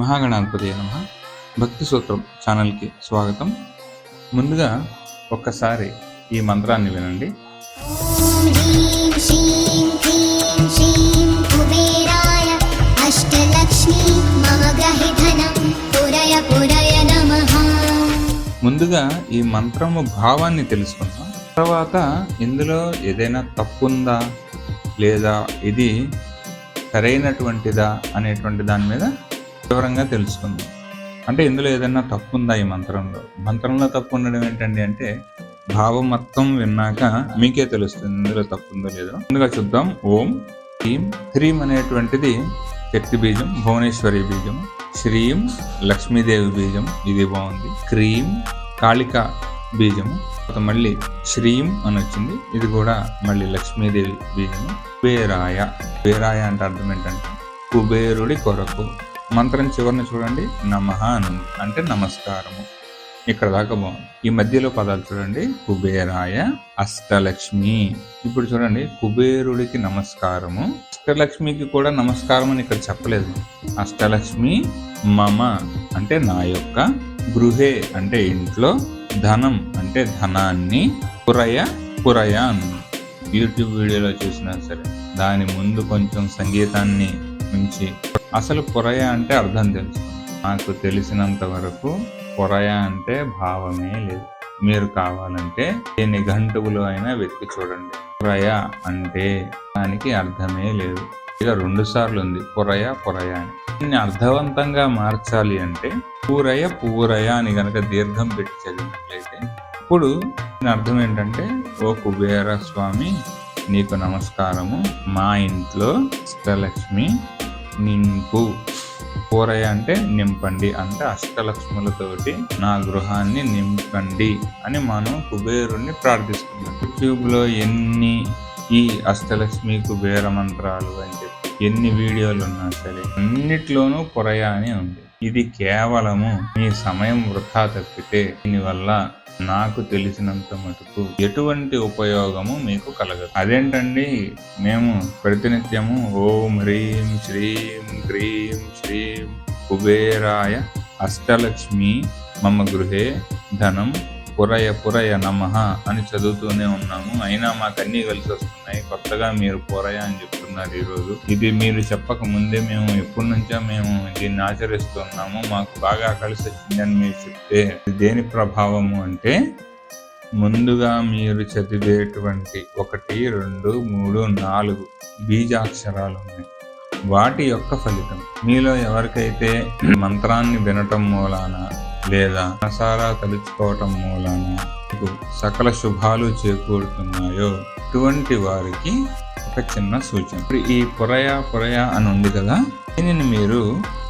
మహాగణాధిపతి నమ భక్తి సూత్రం ఛానల్కి స్వాగతం. ముందుగా ఒక్కసారి ఈ మంత్రాన్ని వినండి. ముందుగా ఈ మంత్రము భావాన్ని తెలుసుకుందాం. తర్వాత ఇందులో ఏదైనా తప్పు ఉందా లేదా ఇది సరైనటువంటిదా అనేటువంటి దాని మీద వివరంగా తెలుసుకుందాం. అంటే ఇందులో ఏదైనా తప్పు ఉందా ఈ మంత్రంలో? మంత్రంలో తప్పు ఉండడం ఏంటండి అంటే భావం మొత్తం విన్నాక మీకే తెలుస్తుంది ఇందులో తప్పు ఉందో లేదో. ముందుగా చూద్దాం. ఓం హ్రీం హ్రీం అనేటువంటిది శక్తి బీజం భువనేశ్వరి బీజం శ్రీం లక్ష్మీదేవి బీజం ఇది బాగుంది. క్రీం కాళిక బీజము తర్వాత మళ్ళీ శ్రీం అని వచ్చింది. ఇది కూడా మళ్ళీ లక్ష్మీదేవి బీజము. కుబేరాయ. కుబేరాయ అంటే అర్థం ఏంటంటే కుబేరుడి కొరకు. మంత్రం చివరిని చూడండి. నమః అంటే నమస్కారము. ఇక్కడ దాకా బాగుంది ఈ మధ్యలో పదాలు చూడండి. కుబేరాయ అష్టలక్ష్మి. ఇప్పుడు చూడండి. కుబేరుడికి నమస్కారము. అష్టలక్ష్మికి కూడా నమస్కారం అని ఇక్కడ చెప్పలేదు. అష్టలక్ష్మి మమ అంటే నా యొక్క గృహే అంటే ఇంట్లో ధనం అంటే ధనాన్ని పురయ పురయ అను యూట్యూబ్ వీడియోలో చూసినా సరే దాని ముందు కొంచెం సంగీతాన్ని ఉంచి అసలు పొరయ అంటే అర్థం తెలుసు నాకు తెలిసినంత వరకు పొరయ అంటే భావమే లేదు. మీరు కావాలంటే ఎన్ని గంటలు అయినా వెతికి చూడండి. పురయ అంటే దానికి అర్థమే లేదు. ఇక రెండు సార్లు ఉంది. పొరయ పొరయ అని. దీన్ని అర్థవంతంగా మార్చాలి అంటే పూరయ పూరయ అని గనక దీర్ఘం పెట్టి చదివినట్లయితే ఇప్పుడు దీని అర్థం ఏంటంటే ఓ కుబేర స్వామి నీకు నమస్కారము. మా ఇంట్లో అష్టలక్ష్మి నింపు. పూరయ అంటే నింపండి అంటే అష్టలక్ష్ములతోటి నా గృహాన్ని నింపండి అని మనం కుబేరుణ్ణి ప్రార్థిస్తున్నాం. యూట్యూబ్లో ఎన్ని ఈ అష్టలక్ష్మి కుబేర మంత్రాలు అని చెప్పి ఎన్ని వీడియోలు ఉన్నా సరే అన్నిట్లోనూ పొరయ అని ఉంది. ఇది కేవలము మీ సమయం వృధా తప్పితే దీనివల్ల నాకు తెలిసినంత మటుకు ఎటువంటి ఉపయోగము మీకు కలగదు. అదేంటండి? మేము ప్రతినిత్యము ఓం హ్రీం శ్రీం క్రీం శ్రీం కుబేరాయ అష్టలక్ష్మి మమ గృహే ధనం పురయ పురయ నమః అని చదువుతూనే ఉన్నాము. అయినా మాకు అన్నీ కలిసి వస్తున్నాయి. కొత్తగా మీరు పురయ అని చెప్తున్నారు ఈరోజు. ఇది మీరు చెప్పక ముందే మేము ఎప్పటి నుంచో మేము దీన్ని ఆచరిస్తున్నాము. మాకు బాగా కలిసి వచ్చిందని మీరు చెప్తే దేని ప్రభావము అంటే ముందుగా మీరు చదివేటువంటి ఒకటి రెండు మూడు నాలుగు బీజాక్షరాలు ఉన్నాయి. వాటి యొక్క ఫలితం. మీలో ఎవరికైతే మంత్రాన్ని వినటం మూలాన లేదా మనసారా తలుచుకోవటం మూలాన మీకు సకల శుభాలు చేకూరుతున్నాయో అటువంటి వారికి ఒక చిన్న సూచన. ఇప్పుడు ఈ పొరయా పొరయా అని ఉంది కదా దీనిని మీరు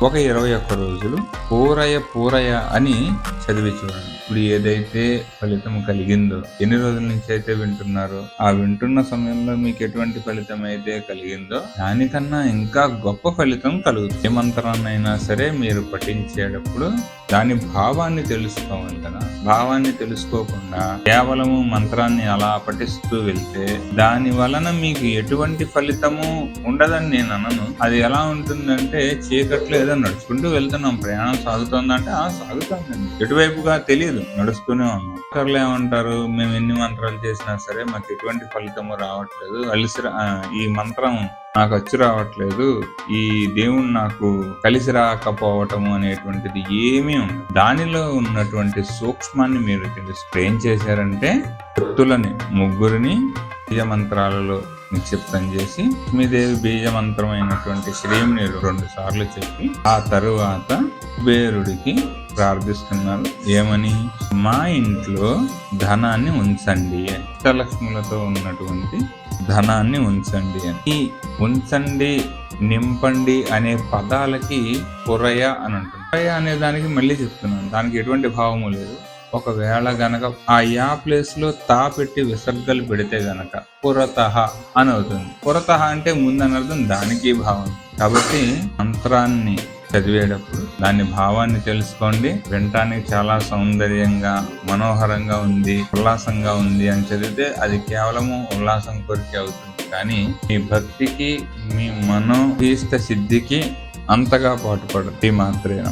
ఒక ఇరవై ఒక్క రోజులు పూరయ పూరయ అని చదివి ఇప్పుడు ఏదైతే ఫలితం కలిగిందో ఎన్ని రోజుల నుంచి అయితే వింటున్నారో ఆ వింటున్న సమయంలో మీకు ఎటువంటి ఫలితం అయితే కలిగిందో దానికన్నా ఇంకా గొప్ప ఫలితం కలుగుతుంది. ఏ మంత్రాన్నైనా సరే మీరు పఠించేటప్పుడు దాని భావాన్ని తెలుసుకోవాలి కదా భావాన్ని తెలుసుకోకుండా కేవలము మంత్రాన్ని అలా పఠిస్తూ వెళ్తే దాని వలన మీకు ఎటువంటి ఫలితము ఉండదని నేను అనను. అది ఎలా ఉంటుందంటే చీకట్లో ఏదో నడుచుకుంటూ వెళ్తున్నాం ప్రయాణం సాగుతుందంటే ఆ సాగుతాం ఎటువైపుగా తెలియదు నడుస్తూనే ఉన్నాం. డాక్టర్లు ఏమంటారు మేము ఎన్ని మంత్రాలు చేసినా సరే మాకు ఎటువంటి ఫలితము రావట్లేదు. అలిసి రా- ఈ మంత్రం నాకు వచ్చి రావట్లేదు. ఈ దేవుడు నాకు కలిసి రాకపోవటము అనేటువంటిది ఏమీ ఉండదు. దానిలో ఉన్నటువంటి సూక్ష్మాన్ని మీరు తెలుసు. ఏం చేశారంటే భక్తులని ముగ్గురిని మంత్రాలలో నిక్షిప్తం చేసి లక్ష్మీదేవి బీజ మంత్రమైనటువంటి రెండు సార్లు చెప్పి ఆ తరువాత కుబేరుడికి ప్రార్థిస్తున్నారు. ఏమని? మా ఇంట్లో ధనాన్ని ఉంచండి అష్టలక్ష్ములతో ఉన్నటువంటి ధనాన్ని ఉంచండి అని. ఈ ఉంచండి నింపండి అనే పదాలకి పురయ అని అంటుంది పురయ అనే దానికి మళ్ళీ చెప్తున్నాను. దానికి ఎటువంటి భావము లేదు. ఒకవేళ గనక ఆ యా ప్లేస్లో తా పెట్టి విసర్గలు పెడితే గనక పురతహ అని అవుతుంది. పురతహ అంటే ముందని అర్థం దానికి భావం. కాబట్టి మంత్రాన్ని చదివేటప్పుడు దాని భావాన్ని తెలుసుకోండి. వినటానికి చాలా సౌందర్యంగా మనోహరంగా ఉంది ఉల్లాసంగా ఉంది అని చదివితే అది కేవలము ఉల్లాసం కొరికే అవుతుంది. కానీ మీ భక్తికి మీ మనోభీష్ట సిద్ధికి అంతగా పాటుపడదు. ఈ మాత్రమే